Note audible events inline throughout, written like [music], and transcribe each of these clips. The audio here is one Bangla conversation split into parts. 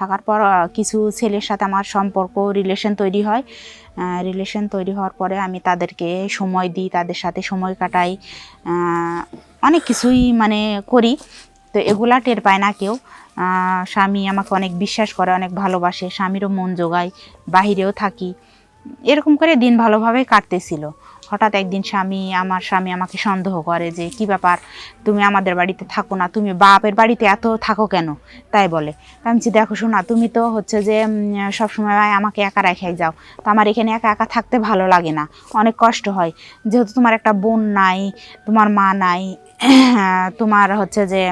থাকার পর কিছু ছেলের সাথে আমার সম্পর্ক রিলেশন তৈরি হয়। রিলেশন তৈরি হওয়ার পরে আমি তাদেরকে সময় দিই, তাদের সাথে সময় কাটাই। অনেক কিছুই মানে করি। তো এগুলা টের পায় না কেউ। স্বামী আমাকে অনেক বিশ্বাস করে, অনেক ভালোবাসে। স্বামীরও মন জোগায়, বাহিরেও থাকি। এরকম করে দিন ভালোভাবে কাটতেছিল। হঠাৎ একদিন স্বামী আমার স্বামী আমাকে সন্দেহ করে যে কি ব্যাপার? তুমি আমাদের বাড়িতে থাকো না। তুমি বাপের বাড়িতে এত থাকো কেন? তাই বলে। আমি বলছি, দেখো শোনা তুমি তো হচ্ছে যে সবসময় আমাকে একা রেখে যাও। তো আমার এখানে একা একা থাকতে ভালো লাগে না। অনেক কষ্ট হয়। যেহেতু তোমার একটা বোন নাই তোমার মা নাই [clears throat] তোমার হচ্ছে যে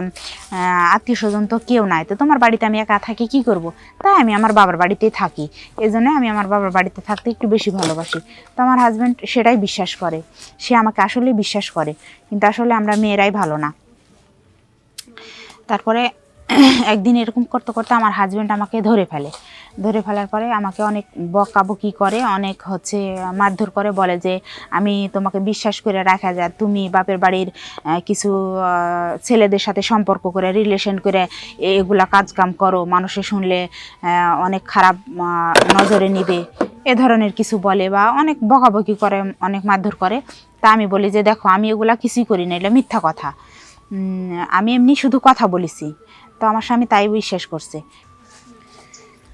আত্মীয় স্বজন তো কেউ নাই। তো তোমার বাড়িতে আমি একা থাকি কি করব? তাই আমি আমার বাবার বাড়িতেই থাকি। এই আমি আমার বাবার বাড়িতে থাকতে একটু বেশি ভালোবাসি। তো আমার হাজব্যান্ড সেটাই বিশ্বাস করে। সে আমাকে আসলেই বিশ্বাস করে। কিন্তু আসলে আমরা মেয়েরাই ভালো না। তারপরে [clears throat] একদিন এরকম করতে করতে আমার হাজব্যান্ড আমাকে ধরে ফেলে। ধরে ফেলার পরে আমাকে অনেক বকাবকি করে, অনেক হচ্ছে মারধর করে, বলে যে, আমি তোমাকে বিশ্বাস করে রাখা যায়। তুমি বাপের বাড়ির কিছু ছেলেদের সাথে সম্পর্ক করে রিলেশন করে এগুলা কাজকাম করো। মানুষে শুনলে অনেক খারাপ নজরে নিবে। এ ধরনের কিছু বলে বা অনেক বকাবকি করে অনেক মারধর করে। তা আমি বলি যে দেখো আমি এগুলা কিছুই করি না এটা মিথ্যা কথা। আমি এমনি শুধু কথা বলেছি। তো আমার স্বামী তাই বিশ্বাস করছে।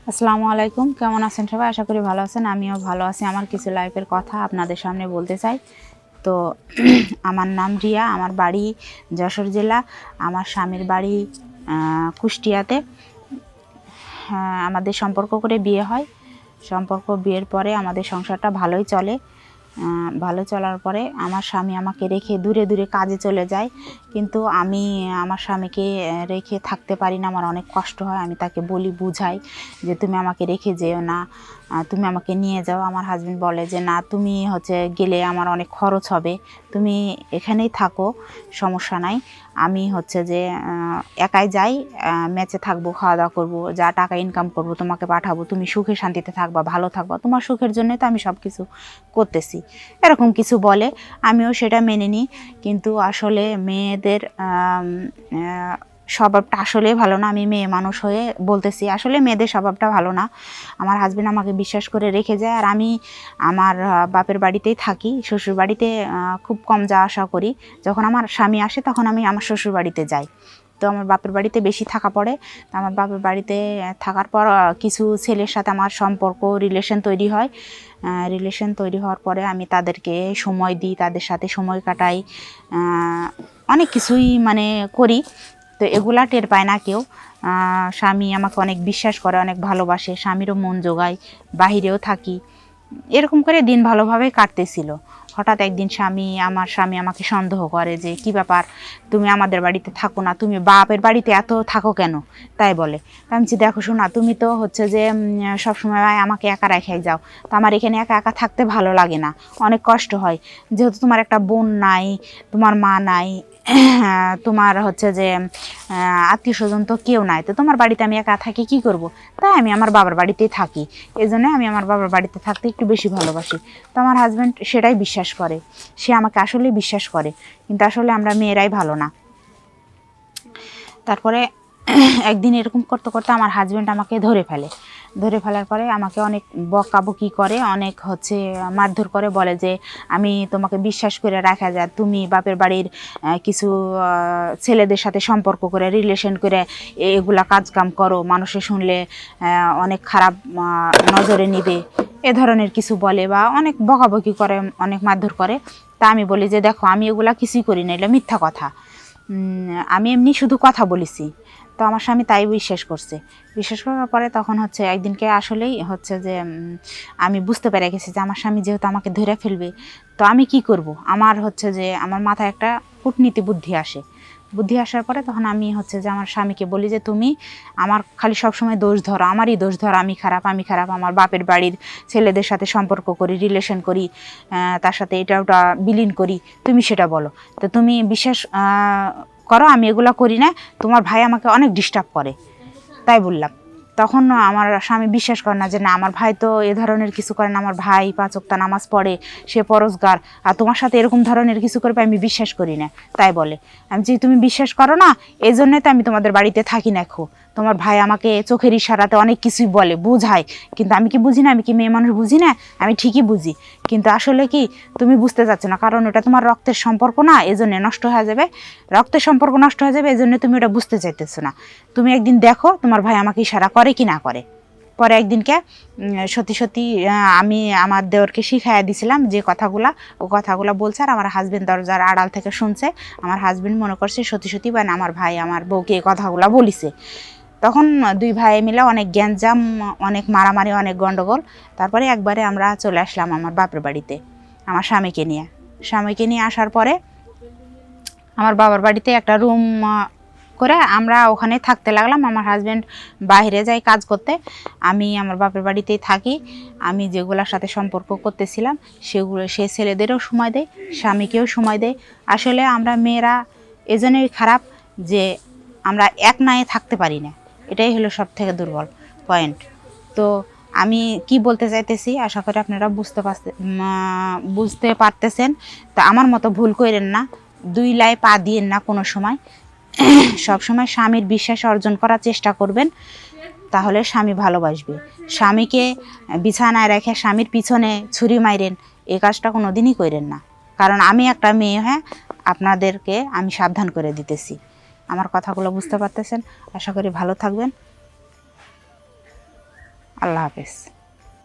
আসসালামু আলাইকুম। কেমন আছেন সবাই? আশা করি ভালো আছেন। আমিও ভালো আছি। আমার কিছু লাইফের কথা আপনাদের সামনে বলতে চাই। তো [clears throat] আমার নাম রিয়া। আমার বাড়ি যশোর জেলা। আমার স্বামীর বাড়ি কুষ্টিয়াতে। হ্যাঁ, আমাদের সম্পর্ক করে বিয়ে হয়। সম্পর্ক বিয়ের পরে আমাদের সংসারটা ভালোই চলে। ভালো চলার পরে আমার স্বামী আমাকে রেখে দূরে দূরে কাজে চলে যায়। কিন্তু আমি, আমার স্বামীকে রেখে থাকতে পারি না। আমার অনেক কষ্ট হয়। আমি তাকে বলি, বুঝাই যে তুমি আমাকে রেখে যেও না। তুমি আমাকে নিয়ে যাও। আমার হাজবেন্ড বলে যে, না, তুমি হচ্ছে গেলে আমার অনেক খরচ হবে। তুমি এখানেই থাকো, সমস্যা নাই। আমি হচ্ছে যে একাই যাই ম্যাচে থাকব খাওয়া দাওয়া করব, যা টাকা ইনকাম করব, তোমাকে পাঠাবো, তুমি সুখে শান্তিতে থাকবা, ভালো থাকবা। তোমার সুখের জন্যই তো আমি সব কিছু করতেছি। এরকম কিছু বলে। আমিও সেটা মেনে নিই। কিন্তু আসলে মেয়েদের স্বভাবটা আসলে ভালো না। আমি মেয়ে মানুষ হয়ে বলতেছি, আসলে মেয়েদের স্বভাবটা ভালো না। আমার হাজব্যান্ড আমাকে বিশ্বাস করে রেখে যায়। আর আমি আমার বাপের বাড়িতেই থাকি। শ্বশুর বাড়িতে খুব কম যাওয়া আসা করি। যখন আমার স্বামী আসে, তখন আমি আমার শ্বশুর বাড়িতে যাই। তো আমার বাপের বাড়িতে বেশি থাকা পড়ে। তো আমার বাপের বাড়িতে থাকার পর কিছু ছেলের সাথে আমার সম্পর্ক রিলেশন তৈরি হয়। রিলেশন তৈরি হওয়ার পরে আমি তাদেরকে সময় দিই, তাদের সাথে সময় কাটাই। অনেক কিছুই মানে করি। তো এগুলা টের পায় না কেউ। স্বামী আমাকে অনেক বিশ্বাস করে, অনেক ভালোবাসে। স্বামীরও মন জোগায়, বাহিরেও থাকি। এরকম করে দিন ভালোভাবে কাটতেছিল। হঠাৎ একদিন স্বামী, আমার স্বামী আমাকে সন্দেহ করে যে, কি ব্যাপার? তুমি আমাদের বাড়িতে থাকো না। তুমি বাপের বাড়িতে এত থাকো কেন? তাই বলে। আমি যে দেখো শোনা তুমি তো হচ্ছে যে সবসময় আমাকে একা রেখে যাও। তো আমার এখানে একা একা থাকতে ভালো লাগে না। অনেক কষ্ট হয়। যেহেতু তোমার একটা বোন নাই, তোমার মা নাই তোমার হচ্ছে যে আত্মীয় স্বজন তো কেউ নাই। তো তোমার বাড়িতে আমি একা থাকি, কি করব? তাই আমি আমার বাবার বাড়িতেই থাকি। এই জন্য আমি আমার বাবার বাড়িতে থাকতে একটু বেশি ভালোবাসি। তো আমার হাজব্যান্ড সেটাই বিশ্বাস করে। সে আমাকে আসলেই বিশ্বাস করে। কিন্তু আসলে আমরা মেয়েরাই ভালো না। তারপরে [clears throat] একদিন এরকম করতে করতে আমার হাজব্যান্ড আমাকে ধরে ফেলে। ধরে ফেলার পরে আমাকে অনেক বকাবকি করে, অনেক হচ্ছে মারধর করে, বলে যে আমি তোমাকে বিশ্বাস করে রাখা যায় তুমি বাপের বাড়ির কিছু ছেলেদের সাথে সম্পর্ক করে রিলেশন করে এগুলা কাজকাম করো। মানুষে শুনলে অনেক খারাপ নজরে নিবে। এ ধরনের কিছু বলে বা অনেক বকাবকি করে, অনেক মারধর করে। তা আমি বলি যে, দেখো, আমি এগুলা কিছুই করি না এটা মিথ্যা কথা। আমি এমনি শুধু কথা বলেছি। তো আমার স্বামী তাই বিশ্বাস করছে। বিশ্বাস করার পরে তখন হচ্ছে একদিনকে আসলেই হচ্ছে যে আমি বুঝতে পেরে গেছি যে আমার স্বামী যেহেতু আমাকে ধরে ফেলবে, তো আমি কি করব? আমার হচ্ছে যে, আমার মাথায় একটা কূটনীতি বুদ্ধি আসে। বুদ্ধি আসার পরে তখন আমি হচ্ছে যে আমার স্বামীকে বলি যে, তুমি আমার খালি সবসময় দোষ ধরো, আমারই দোষ ধরো, আমি খারাপ আমি খারাপ, আমার বাপের বাড়ির ছেলেদের সাথে সম্পর্ক করি রিলেশন করি তার সাথে এটা ওটা বিলীন করি, তুমি সেটা বলো। তো তুমি বিশ্বাস করো, আমি এগুলো করি না, তোমার ভাই আমাকে অনেক ডিস্টার্ব করে। তাই বললাম। তখন আমার স্বামী বিশ্বাস করে না যে না, আমার ভাই তো এ ধরনের কিছু করে না, আমার ভাই পাঁচক্তা নামাজ পড়ে, সে পরোজগার, আর তোমার সাথে এরকম ধরনের কিছু করবে আমি বিশ্বাস করি না। তাই বলে। আমি যে তুমি বিশ্বাস করো না এই জন্যই তো আমি তোমাদের বাড়িতে থাকি না এখন তোমার ভাই আমাকে চোখের ইশারাতে অনেক কিছুই বলে, বোঝায়। কিন্তু আমি কি বুঝি না? আমি কি মেয়ে মানুষ বুঝি না? আমি ঠিকই বুঝি। কিন্তু আসলে কি, তুমি বুঝতে চাচ্ছ না, কারণ ওটা তোমার রক্তের সম্পর্ক না এই জন্য নষ্ট হয়ে যাবে। রক্তের সম্পর্ক নষ্ট হয়ে যাবে এই জন্য তুমি ওটা বুঝতে চাইতেছো না। তুমি একদিন দেখো তোমার ভাই আমাকে ইশারা করে কি না করে। পরে একদিনকে সত্যি সত্যি আমি আমার দেওরকে শিখাইয়া দিছিলাম যে কথাগুলা, ও কথাগুলা বলছে আর আমার হাজবেন্ড দরজার আড়াল থেকে শুনছে। আমার হাজবেন্ড মনে করছে সত্যি সত্যি বা আমার ভাই আমার বউকে এই কথাগুলা বলিছে। তখন দুই ভাই মিলে অনেক গ্যাঞ্জাম, অনেক মারামারি, অনেক গন্ডগোল। তারপরে একবারে আমরা চলে আসলাম আমার বাপের বাড়িতে, আমার স্বামীকে নিয়ে। স্বামীকে নিয়ে আসার পরে আমার বাবার বাড়িতে একটা রুম করে আমরা ওখানে থাকতে লাগলাম। আমার হাজব্যান্ড বাইরে যায় কাজ করতে। আমি আমার বাপের বাড়িতেই থাকি। আমি যেগুলোর সাথে সম্পর্ক করতেছিলাম, সেগুলো, সে ছেলেদেরও সময় দেয়, স্বামীকেও সময় দেয়। আসলে আমরা মেয়েরা এজন্যই খারাপ যে আমরা এক নায়ে থাকতে পারি না। এটাই হলো সব থেকে দুর্বল পয়েন্ট তো আমি কি বলতে চাইতেছি, আশা করি আপনারা বুঝতে পারতে বুঝতে পারতেছেন। তা আমার মতো ভুল করেন না, দুই লাই পা দিয়েন না কোনো সময়। [coughs] সব সময় স্বামীর বিশ্বাস অর্জন করার চেষ্টা করবেন, তাহলে স্বামী ভালোবাসবে স্বামীকে বিছানায় রেখে স্বামীর পিছনে ছুরি মাইরেন এই কাজটা কোনো দিনই করেন না। কারণ আমি একটা মেয়ে হ্যাঁ আপনাদেরকে আমি সাবধান করে দিতেছি। আমার কথাগুলো বুঝতে পারতেছেন। আশা করি ভালো থাকবেন। আল্লাহ হাফেজ।